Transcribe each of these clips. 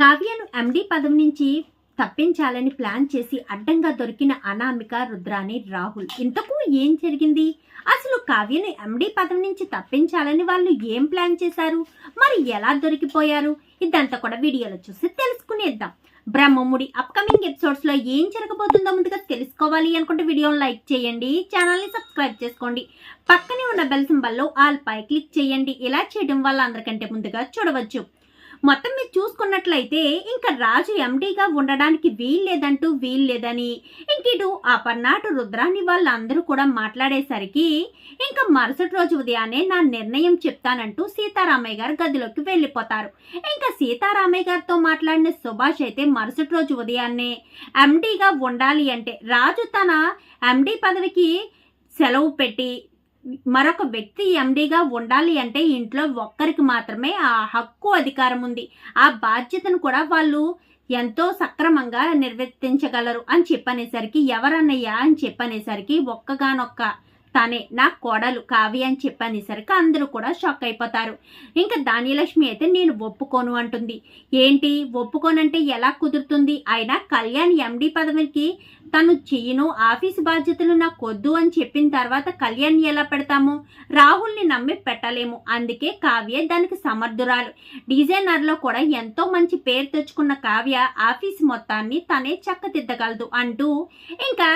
కావ్యను ఎండి పదవి నుంచి తప్పించాలని ప్లాన్ చేసి అడ్డంగా దొరికిన అనామిక రుద్రాని రాహుల్ ఇంతకు ఏం జరిగింది? అసలు కావ్యను ఎండి పదవి నుంచి తప్పించాలని వాళ్ళు ఏం ప్లాన్ చేశారు? మరి ఎలా దొరికిపోయారు? ఇదంతా కూడా వీడియోలో చూసి తెలుసుకునేద్దాం. బ్రహ్మముడి అప్కమింగ్ ఎపిసోడ్స్లో ఏం జరగబోతుందో ముందుగా తెలుసుకోవాలి అనుకుంటే వీడియోని లైక్ చేయండి ఛానల్ని సబ్స్క్రైబ్ చేసుకోండి. పక్కనే ఉన్న బెల్ సింబల్లో ఆల్ పై క్లిక్ చేయండి. ఇలా చేయడం వల్ల అందరికంటే ముందుగా చూడవచ్చు. మొత్తం మీరు చూసుకున్నట్లయితే ఇంకా రాజు ఎండీగా ఉండడానికి వీల్లేదంటూ వీల్లేదని ఇంకిటు ఇటు పర్నాటు రుద్రాని వాళ్ళందరూ కూడా మాట్లాడేసరికి ఇంకా మరుసటి రోజు ఉదయాన్నే నా నిర్ణయం చెప్తానంటూ సీతారామయ్య గారు గదిలోకి వెళ్ళిపోతారు. ఇంకా సీతారామయ్య గారితో మాట్లాడిన సుభాష్ అయితే మరుసటి రోజు ఉదయాన్నే ఎండీగా ఉండాలి అంటే రాజు తన ఎండీ పదవికి సెలవు పెట్టి మరొక వ్యక్తి ఎండీగా ఉండాలి అంటే ఇంట్లో ఒక్కరికి మాత్రమే ఆ హక్కు అధికారం ఉంది. ఆ బాధ్యతను కూడా వాళ్ళు ఎంతో సక్రమంగా నిర్వర్తించగలరు అని చెప్పనేసరికి ఎవరన్నయ్యా అని చెప్పనేసరికి ఒక్కగానొక్క తనే నా కోడలు కావ్య అని చెప్పనేసరికి అందరూ కూడా షాక్ అయిపోతారు. ఇంకా ధాన్యలక్ష్మి అయితే నేను ఒప్పుకోను అంటుంది. ఏంటి? ఒప్పుకోనంటే ఎలా కుదురుతుంది? అయినా కళ్యాణ్ ఎండి పదవికి తను చెయ్యను ఆఫీస్ బాధ్యతలు నాకు వద్దు అని చెప్పిన తర్వాత కళ్యాణ్ ఎలా పెడతాము? రాహుల్ని నమ్మి పెట్టలేము. అందుకే కావ్య దానికి సమర్థురాలు. డిజైనర్లో కూడా ఎంతో మంచి పేరు తెచ్చుకున్న కావ్య ఆఫీస్ మొత్తాన్ని తనే చక్కదిద్దగలదు అంటూ ఇంకా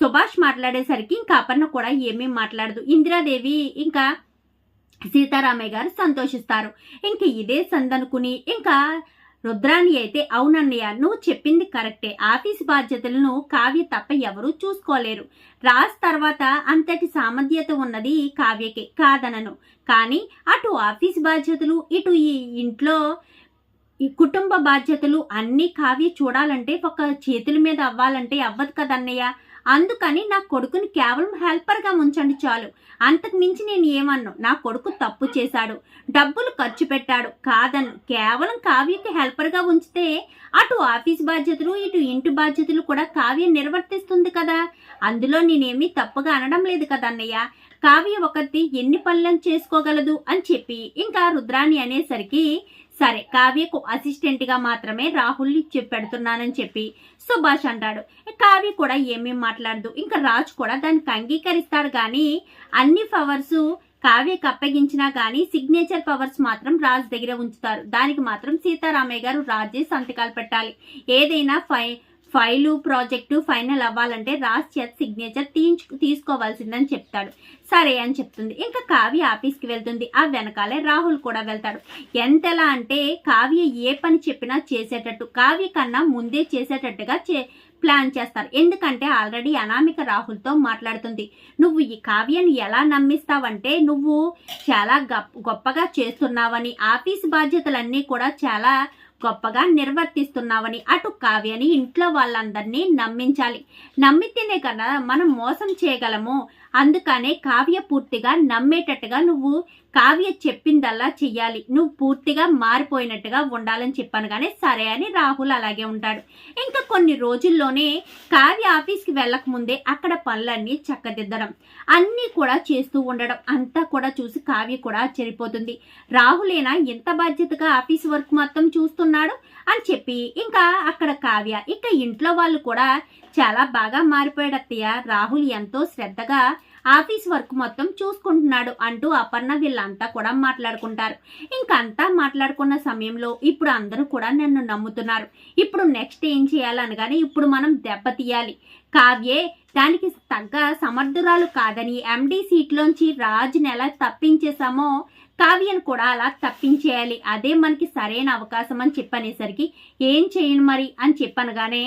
సుభాష్ మాట్లాడేసరికి ఇంకా అపర్ణ కూడా ఏమీ మాట్లాడదు. ఇందిరాదేవి ఇంకా సీతారామయ్య గారు సంతోషిస్తారు. ఇంకా ఇదే సందనుకుని ఇంకా రుద్రాణి అయితే అవునన్నయ్య నువ్వు చెప్పింది కరెక్టే. ఆఫీస్ బాధ్యతలను కావ్య తప్ప ఎవరూ చూసుకోలేరు. రాజ్ తర్వాత అంతటి సామర్థ్యత ఉన్నది కావ్యకే కాదనను. కానీ అటు ఆఫీస్ బాధ్యతలు ఇటు ఈ ఇంట్లో ఈ కుటుంబ బాధ్యతలు అన్నీ కావ్య చూడాలంటే ఒక చేతుల మీద అవ్వాలంటే అవ్వదు కదన్నయ్య. అందుకని నా కొడుకుని కేవలం హెల్పర్గా ఉంచండి చాలు. అంతకు మించి నేను ఏమన్ను? నా కొడుకు తప్పు చేశాడు. డబ్బులు ఖర్చు పెట్టాడు. కాదను కేవలం కావ్యకి హెల్పర్గా ఉంచితే అటు ఆఫీస్ బాధ్యతలు ఇటు ఇంటి బాధ్యతలు కూడా కావ్య నిర్వర్తిస్తుంది కదా. అందులో నేనేమీ తప్పుగా అనడం లేదు కదా అన్నయ్య కావ్య ఒకటి ఎన్ని పనులను చేసుకోగలదు అని చెప్పి ఇంకా రుద్రాణి అనేసరికి సరే కావ్యకు అసిస్టెంట్గా మాత్రమే రాహుల్ పెడుతున్నానని చెప్పి సుభాష్ అంటాడు. కావ్య కూడా ఏమేం మాట్లాడదు. ఇంకా రాజ్ కూడా దానికి అంగీకరిస్తాడు కానీ అన్ని పవర్స్ కావ్యకి అప్పగించినా కానీ సిగ్నేచర్ పవర్స్ మాత్రం రాజు దగ్గర ఉంచుతారు. దానికి మాత్రం సీతారామయ్య గారు రాజే సంతకాలు పెట్టాలి. ఏదైనా ఫై ఫైలు ప్రాజెక్టు ఫైనల్ అవ్వాలంటే రాజ్ చేత సిగ్నేచర్ తీయించు తీసుకోవాల్సిందని చెప్తాడు. సరే అని చెప్తుంది. ఇంకా కావ్య ఆఫీస్కి వెళ్తుంది. ఆ వెనకాలే రాహుల్ కూడా వెళ్తాడు. ఎంతలా అంటే కావ్య ఏ పని చెప్పినా చేసేటట్టు. కావ్య కన్నా ముందే చేసేటట్టుగా చే ప్లాన్ చేస్తారు. ఎందుకంటే ఆల్రెడీ అనామిక రాహుల్తో మాట్లాడుతుంది. నువ్వు ఈ కావ్యని ఎలా నమ్మిస్తావంటే నువ్వు చాలా గొప్పగా చేస్తున్నావని ఆఫీస్ బాధ్యతలన్నీ కూడా చాలా గొప్పగా నిర్వర్తిస్తున్నావని అటు కావ్యని ఇంట్లో వాళ్ళందరినీ నమ్మించాలి. నమ్మితేనే కదా మనం మోసం చేయగలము. అందుకనే కావ్య పూర్తిగా నమ్మేటట్టుగా నువ్వు కావ్య చెప్పిందల్లా చెయ్యాలి. నువ్వు పూర్తిగా మారిపోయినట్టుగా ఉండాలని చెప్పాను కానీ సరే అని రాహుల్ అలాగే ఉంటాడు. ఇంకా కొన్ని రోజుల్లోనే కావ్య ఆఫీస్కి వెళ్ళక ముందే అక్కడ పనులన్నీ చక్కదిద్దడం అన్నీ కూడా చేస్తూ ఉండడం అంతా కూడా చూసి కావ్య కూడా చెరిపోతుంది రాహులేనా ఎంత బాధ్యతగా ఆఫీస్ వర్క్ మొత్తం చేసుకున్నాడు అని చెప్పి ఇంకా అక్కడ కావ్య ఇక ఇంట్లో వాళ్ళు కూడా చాలా బాగా మారిపోయాడు అత్తయ్య. రాహుల్ ఎంతో శ్రద్ధగా ఆఫీస్ వర్క్ మొత్తం చూసుకుంటున్నాడు అంటూ అపర్ణ వీళ్ళంతా కూడా మాట్లాడుకుంటారు. ఇంకంతా మాట్లాడుకున్న సమయంలో ఇప్పుడు అందరూ కూడా నన్ను నమ్ముతున్నారు. ఇప్పుడు నెక్స్ట్ ఏం చేయాలనగానే ఇప్పుడు మనం దెబ్బతీయాలి కావ్యే దానికి తగ్గ సమర్థురాలు కాదని ఎండి సీట్లోంచి రాజుని ఎలా తప్పించేశామో కావ్యను కూడా అలా తప్పించేయాలి. అదే మనకి సరైన అవకాశం అని చెప్పనేసరికి ఏం చేయను మరి అని చెప్పనగానే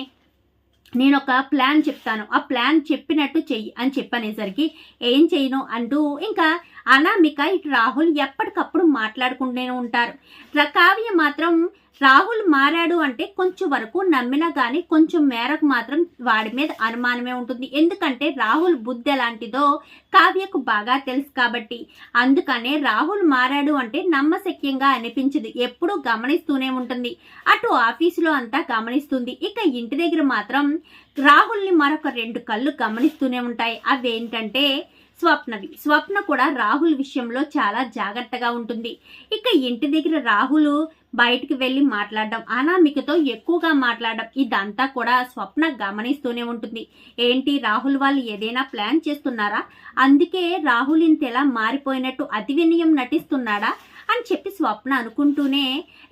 నేను ఒక ప్లాన్ చెప్తాను. ఆ ప్లాన్ చెప్పినట్టు చెయ్యి అని చెప్పనేసరికి ఏం చేయను అంటూ ఇంకా అనామిక ఇటు రాహుల్ ఎప్పటికప్పుడు మాట్లాడుకుంటూనే ఉంటారు. కావ్య మాత్రం రాహుల్ మారాడు అంటే కొంచెం వరకు నమ్మినా కానీ కొంచెం మేరకు మాత్రం వాడి మీద అనుమానమే ఉంటుంది. ఎందుకంటే రాహుల్ బుద్ధి ఎలాంటిదో కావ్యకు బాగా తెలుసు కాబట్టి. అందుకనే రాహుల్ మారాడు అంటే నమ్మశక్యంగా అనిపించదు. ఎప్పుడూ గమనిస్తూనే ఉంటుంది. అటు ఆఫీసులో అంతా గమనిస్తుంది. ఇక ఇంటి దగ్గర మాత్రం రాహుల్ని మరొక రెండు కళ్ళు గమనిస్తూనే ఉంటాయి. అవేంటంటే స్వప్నది స్వప్న కూడా రాహుల్ విషయంలో చాలా జాగ్రత్తగా ఉంటుంది. ఇక ఇంటి దగ్గర రాహుల్ బయటికి వెళ్ళి మాట్లాడడం అనామికతో ఎక్కువగా మాట్లాడడం ఇదంతా కూడా స్వప్న గమనిస్తూనే ఉంటుంది. ఏంటి రాహుల్ వాళ్ళు ఏదైనా ప్లాన్ చేస్తున్నారా? అందుకే రాహుల్ ఇంతెలా మారిపోయినట్టు అతి వినయం నటిస్తున్నాడా? అని చెప్పి స్వప్న అనుకుంటూనే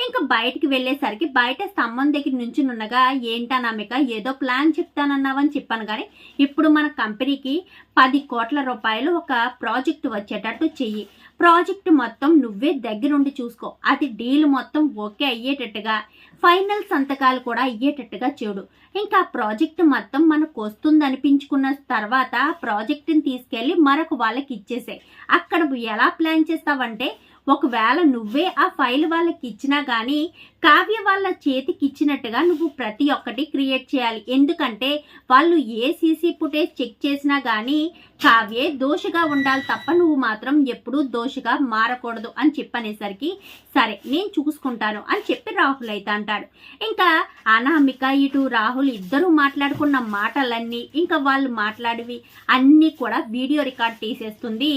ఇంకా బయటికి వెళ్ళేసరికి బయట స్తంభం దగ్గర నుంచి ఉన్నగా ఏంటనామిక ఏదో ప్లాన్ చెప్తానన్నావని చెప్పాను కానీ ఇప్పుడు మన కంపెనీకి పది కోట్ల రూపాయలు ఒక ప్రాజెక్ట్ వచ్చేటట్టు చెయ్యి. ప్రాజెక్ట్ మొత్తం నువ్వే దగ్గరుండి చూసుకో. అది డీల్ మొత్తం ఓకే అయ్యేటట్టుగా. ఫైనల్ సంతకాలు కూడా అయ్యేటట్టుగా చూడు. ఇంకా ఆ ప్రాజెక్ట్ మొత్తం మనకు వస్తుంది అనిపించుకున్న తర్వాత ప్రాజెక్టుని తీసుకెళ్ళి మరొక వాళ్ళకి ఇచ్చేసే అక్కడ ఎలా ప్లాన్ చేస్తావంటే ఒకవేళ నువ్వే ఆ ఫైల్ వాళ్ళకి ఇచ్చినా కానీ కావ్య వాళ్ళ చేతికిచ్చినట్టుగా నువ్వు ప్రతి ఒక్కటి క్రియేట్ చేయాలి. ఎందుకంటే వాళ్ళు ఏ సీసీ ఫుటేజ్ చెక్ చేసినా కానీ కావ్యే దోషగా ఉండాలి తప్ప నువ్వు మాత్రం ఎప్పుడూ దోషగా మారకూడదు అని చెప్పనేసరికి సరే నేను చూసుకుంటాను అని చెప్పి రాహుల్ అయితే అంటాడు. ఇంకా అనామిక ఇటు రాహుల్ ఇద్దరు మాట్లాడుకున్న మాటలన్నీ ఇంకా వాళ్ళు మాట్లాడివి అన్నీ కూడా వీడియో రికార్డ్ తీసేస్తుంది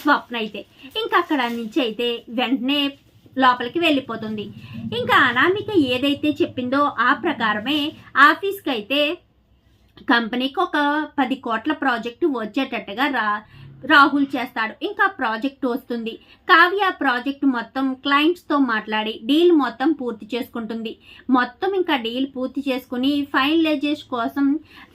స్వప్న అయితే. ఇంకా అక్కడ నుంచి అయితే వెంటనే లోపలికి వెళ్ళిపోతుంది. ఇంకా అనామిక ఏదైతే చెప్పిందో ఆ ప్రకారమే ఆఫీస్కి అయితే కంపెనీకి ఒక పది కోట్ల ప్రాజెక్టు వచ్చేటట్టుగా రా రాహుల్ చేస్తాడు. ఇంకా ప్రాజెక్ట్ వస్తుంది. కావ్య ప్రాజెక్ట్ మొత్తం క్లయింట్స్తో మాట్లాడి డీల్ మొత్తం పూర్తి చేసుకుంటుంది. మొత్తం ఇంకా డీల్ పూర్తి చేసుకుని ఫైనలైజేషన్ కోసం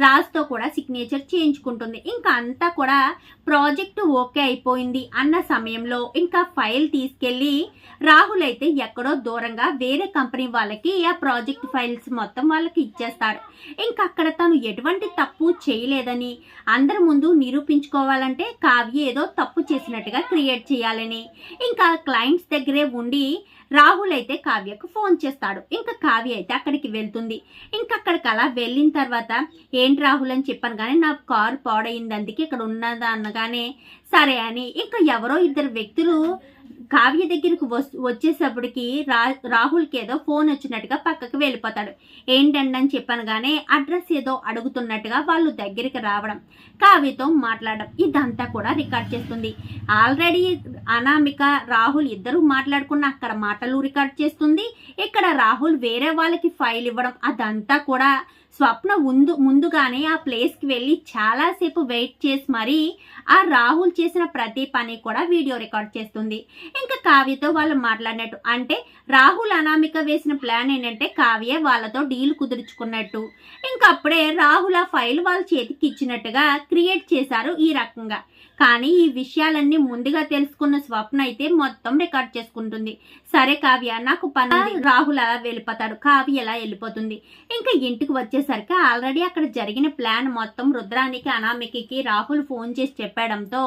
రాజ్తో కూడా సిగ్నేచర్ చేయించుకుంటుంది. ఇంకా అంతా కూడా ప్రాజెక్ట్ ఓకే అయిపోయింది అన్న సమయంలో ఇంకా ఫైల్ తీసుకెళ్ళి రాహుల్ అయితే ఎక్కడో దూరంగా వేరే కంపెనీ వాళ్ళకి ఆ ప్రాజెక్ట్ ఫైల్స్ మొత్తం వాళ్ళకి ఇచ్చేస్తాడు. ఇంకా అక్కడ తను ఎటువంటి తప్పు చేయలేదని అందరి ముందు నిరూపించుకోవాలంటే కావ్య ఏదో తప్పు చేసినట్టుగా క్రియేట్ చేయాలని. ఇంకా క్లయింట్స్ దగ్గరే ఉండి రాహుల్ అయితే కావ్యకు ఫోన్ చేస్తాడు. ఇంకా కావ్య అయితే అక్కడికి వెళ్తుంది. ఇంకా అక్కడికి అలా వెళ్ళిన తర్వాత ఏంటి రాహుల్ అని చెప్పాను కానీ నా కారు పాడైంది. అందుకే ఇక్కడ ఉన్నదా? అనగానే సరే అని ఇంకా ఎవరో ఇద్దరు వ్యక్తులు కావ్య దగ్గరికి వచ్చేసప్పటికి రా రాహుల్కి ఏదో ఫోన్ వచ్చినట్టుగా పక్కకు వెళ్ళిపోతాడు. ఏంటండి అని చెప్పాను అడ్రస్ ఏదో అడుగుతున్నట్టుగా వాళ్ళు దగ్గరికి రావడం కావ్యతో మాట్లాడడం ఇదంతా కూడా రికార్డ్ చేస్తుంది. ఆల్రెడీ అనామిక రాహుల్ ఇద్దరు మాట్లాడుకున్న అక్కడ మాటలు రికార్డ్ చేస్తుంది. ఇక్కడ రాహుల్ వేరే వాళ్ళకి ఫైల్ ఇవ్వడం అదంతా కూడా స్వప్న ముందు ముందుగానే ఆ ప్లేస్కి వెళ్ళి చాలాసేపు వెయిట్ చేసి మరీ ఆ రాహుల్ చేసిన ప్రతి పని కూడా వీడియో రికార్డ్ చేస్తుంది. ఇంకా కావ్యతో వాళ్ళు మాట్లాడినట్టు అంటే రాహుల్ అనామిక వేసిన ప్లాన్ ఏంటంటే కావ్య వాళ్ళతో డీల్ కుదుర్చుకున్నట్టు. ఇంకా అప్పుడే రాహుల్ ఆ ఫైల్ వాళ్ళ చేతికి ఇచ్చినట్టుగా క్రియేట్ చేశారు ఈ రకంగా. కానీ ఈ విషయాలన్నీ ముందుగా తెలుసుకున్న స్వప్న అయితే మొత్తం రికార్డ్ చేసుకుంటుంది. సరే కావ్య నాకు పని రాహుల్ అలా వెళ్ళిపోతాడు. కావ్య ఎలా వెళ్ళిపోతుంది? ఇంకా ఇంటికి వచ్చేసరికి ఆల్రెడీ అక్కడ జరిగిన ప్లాన్ మొత్తం రుద్రానికి అనామికకి రాహుల్ ఫోన్ చేసి చెప్పడంతో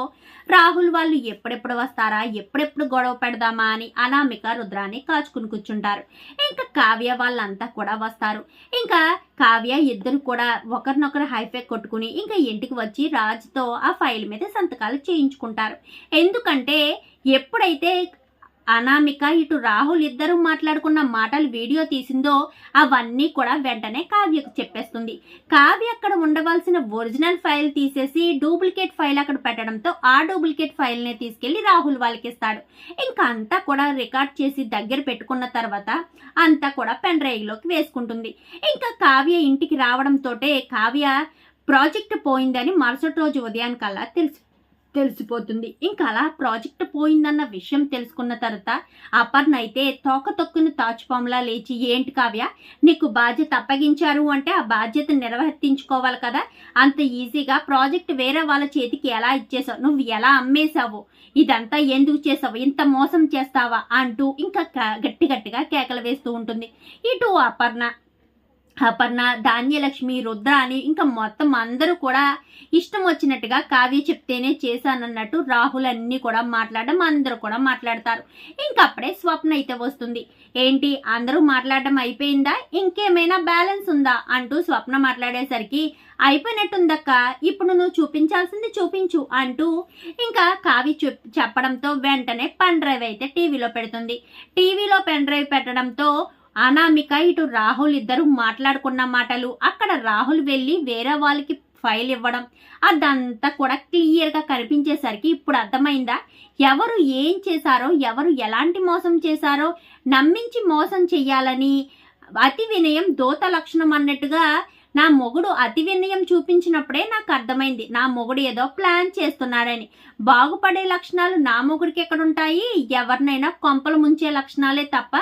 రాహుల్ వాళ్ళు ఎప్పుడెప్పుడు వస్తారా? ఎప్పుడెప్పుడు గొడవ పెడదామా అని అనామిక రుద్రాన్ని కాచుకుని కూర్చుంటారు. ఇంకా కావ్య వాళ్ళంతా కూడా వస్తారు. ఇంకా కావ్య ఇద్దరు కూడా ఒకరినొకరు హైఫై కొట్టుకుని ఇంకా ఇంటికి వచ్చి రాజుతో ఆ ఫైల్ మీద సంతకాలు చేయించుకుంటారు. ఎందుకంటే ఎప్పుడైతే అనామిక ఇటు రాహుల్ ఇద్దరు మాట్లాడుకున్న మాటలు వీడియో తీసిందో అవన్నీ కూడా వెంటనే కావ్యకు చెప్పేస్తుంది. కావ్య అక్కడ ఉండవలసిన ఒరిజినల్ ఫైల్ తీసేసి డూప్లికేట్ ఫైల్ అక్కడ పెట్టడంతో ఆ డూప్లికేట్ ఫైల్ని తీసుకెళ్ళి రాహుల్ వాళ్ళకి ఇస్తాడు. ఇంకా అంతా కూడా రికార్డ్ చేసి దగ్గర పెట్టుకున్న తర్వాత అంతా కూడా పెన్ డ్రైవ్లోకి వేసుకుంటుంది. ఇంకా కావ్య ఇంటికి రావడంతో కావ్య ప్రాజెక్ట్ పోయిందని మరుసటి రోజు ఉదయానికల్లా తెలుసు. తెలిసిపోతుంది. ఇంకా అలా ప్రాజెక్ట్ పోయిందన్న విషయం తెలుసుకున్న తర్వాత అపర్ణ అయితే తోక తొక్కుని తాచుపాములా లేచి ఏంటి కావ్య నీకు బాధ్యత అప్పగించారు అంటే ఆ బాధ్యత నిర్వర్తించుకోవాలి కదా. అంత ఈజీగా ప్రాజెక్ట్ వేరే వాళ్ళ చేతికి ఎలా ఇచ్చేసావు? నువ్వు ఎలా అమ్మేశావు? ఇదంతా ఎందుకు చేసావు? ఇంత మోసం చేస్తావా? అంటూ ఇంకా గట్టి గట్టిగా కేకలు వేస్తూ ఉంటుంది. ఇటు అపర్ణ అపర్ణ ధాన్యలక్ష్మి రుద్ర అని ఇంకా మొత్తం అందరూ కూడా ఇష్టం వచ్చినట్టుగా కావ్య చెప్తేనే చేశానన్నట్టు రాహుల్ అన్ని కూడా మాట్లాడడం అందరూ కూడా మాట్లాడతారు. ఇంకప్పుడే స్వప్న అయితే వస్తుంది. ఏంటి అందరూ మాట్లాడడం అయిపోయిందా? ఇంకేమైనా బ్యాలెన్స్ ఉందా? అంటూ స్వప్న మాట్లాడేసరికి అయిపోయినట్టుందక్క ఇప్పుడు నువ్వు చూపించాల్సింది చూపించు అంటూ ఇంకా కావి చెప్పడంతో వెంటనే పెన్ డ్రైవ్ అయితే టీవీలో పెడుతుంది. టీవీలో పెన్ డ్రైవ్ పెట్టడంతో అనామిక ఇటు రాహుల్ ఇద్దరు మాట్లాడుకున్న మాటలు అక్కడ రాహుల్ వెళ్ళి వేరే వాళ్ళకి ఫైల్ ఇవ్వడం అదంతా కూడా క్లియర్గా కనిపించేసరికి ఇప్పుడు అర్థమైందా? ఎవరు ఏం చేశారో ఎవరు ఎలాంటి మోసం చేశారో నమ్మించి మోసం చెయ్యాలని అతి వినయం దోత లక్షణం అన్నట్టుగా నా మొగుడు అతి వినయం చూపించినప్పుడే నాకు అర్థమైంది. నా మొగుడు ఏదో ప్లాన్ చేస్తున్నాడని. బాగుపడే లక్షణాలు నా మొగుడికి ఎక్కడుంటాయి? ఎవరినైనా కొంపలు ముంచే లక్షణాలే తప్ప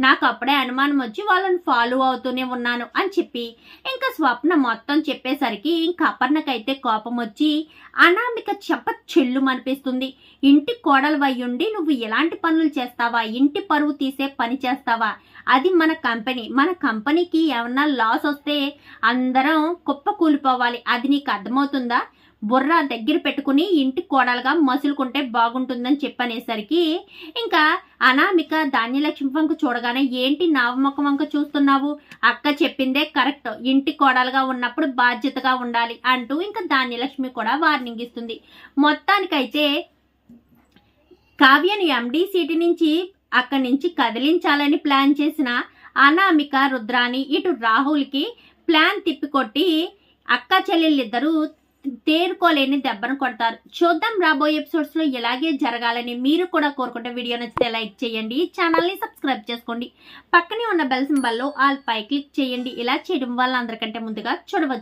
నాకు అప్పుడే అనుమానం వచ్చి వాళ్ళని ఫాలో అవుతూనే ఉన్నాను అని చెప్పి ఇంకా స్వప్న మొత్తం చెప్పేసరికి ఇంకా అపర్ణకైతే కోపం వచ్చి అనామిక చెప్ప చెల్లు అనిపిస్తుంది ఇంటి కోడలు ఉండి నువ్వు ఎలాంటి పనులు చేస్తావా? ఇంటి పరువు తీసే పని చేస్తావా? అది మన కంపెనీ. మన కంపెనీకి ఏమన్నా లాస్ వస్తే అందరం కుప్ప కూలిపోవాలి అది నీకు అర్థమవుతుందా? బుర్ర దగ్గర పెట్టుకుని ఇంటి కోడలుగా మసులుకుంటే బాగుంటుందని చెప్పనేసరికి ఇంకా అనామిక ధాన్యలక్ష్మి వంక చూడగానే ఏంటి నావమొక్క వంక చూస్తున్నావు? అక్క చెప్పిందే కరెక్ట్. ఇంటి కోడలుగా ఉన్నప్పుడు బాధ్యతగా ఉండాలి అంటూ ఇంకా ధాన్యలక్ష్మి కూడా వార్నింగ్ ఇస్తుంది. మొత్తానికైతే కావ్యని ఎండి సీటు నుంచి అక్కడి నుంచి కదిలించాలని ప్లాన్ చేసిన అనామిక రుద్రాని ఇటు రాహుల్కి ప్లాన్ తిప్పికొట్టి అక్క చెల్లెళ్ళిద్దరూ తేరుకోలేని దెబ్బను కొడతారు. చూద్దాం రాబోయే ఎపిసోడ్స్లో ఇలాగే జరగాలని మీరు కూడా కోరుకుంటే వీడియో నచ్చితే లైక్ చేయండి ఛానల్ని సబ్స్క్రైబ్ చేసుకోండి. పక్కనే ఉన్న బెల్ సింబల్లో ఆల్ పై క్లిక్ చేయండి. ఇలా చేయడం వల్ల అందరికంటే ముందుగా చూడవచ్చు.